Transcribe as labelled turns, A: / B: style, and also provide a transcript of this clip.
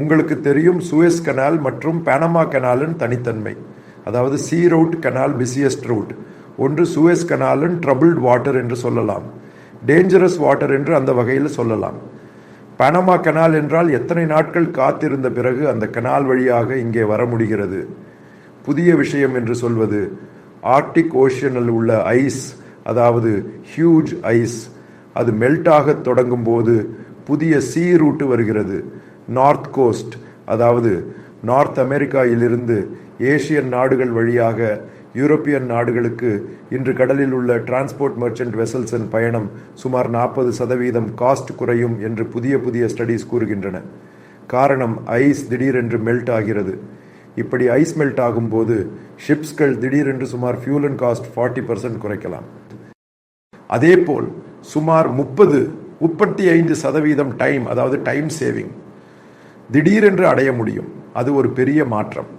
A: உங்களுக்கு தெரியும் Suez canal மற்றும் பேனமா கனாலின் தனித்தன்மை. அதாவது sea route canal busiest route ஒன்று சூயஸ் கனாலின் ட்ரபிள்ட் வாட்டர் என்று சொல்லலாம். டேஞ்சரஸ் வாட்டர் என்று அந்த வகையில் சொல்லலாம். பனமா கனால் என்றால் எத்தனை நாட்கள் காத்திருந்த பிறகு அந்த கனால் வழியாக இங்கே வர முடிகிறது? புதிய விஷயம் என்று சொல்வது ஆர்டிக் ஓஷனில் உள்ள ஐஸ் அதாவது ஹியூஜ் ஐஸ் அது மெல்ட் ஆக தொடங்கும் போது புதிய சீ ரூட்டு வருகிறது. நார்த் கோஸ்ட் அதாவது நார்த் அமெரிக்காவிலிருந்து ஏசியன் நாடுகள் வழியாக யூரோப்பியன் நாடுகளுக்கு இன்று கடலில் உள்ள டிரான்ஸ்போர்ட் மர்ச்சன்ட் வெசல்ஸின் பயணம் சுமார் நாற்பது சதவீதம் காஸ்ட் குறையும் என்று புதிய புதிய ஸ்டடீஸ் கூறுகின்றன. காரணம் ஐஸ் திடீரென்று மெல்ட் ஆகிறது. இப்படி ஐஸ் மெல்ட் ஆகும்போது ஷிப்ஸ்கள் திடீரென்று சுமார் fuel and cost forty percent குறைக்கலாம். அதேபோல் சுமார் முப்பது முப்பத்தி ஐந்து சதவீதம் டைம் அதாவது டைம் சேவிங் திடீரென்று அடைய முடியும். அது ஒரு பெரிய மாற்றம்.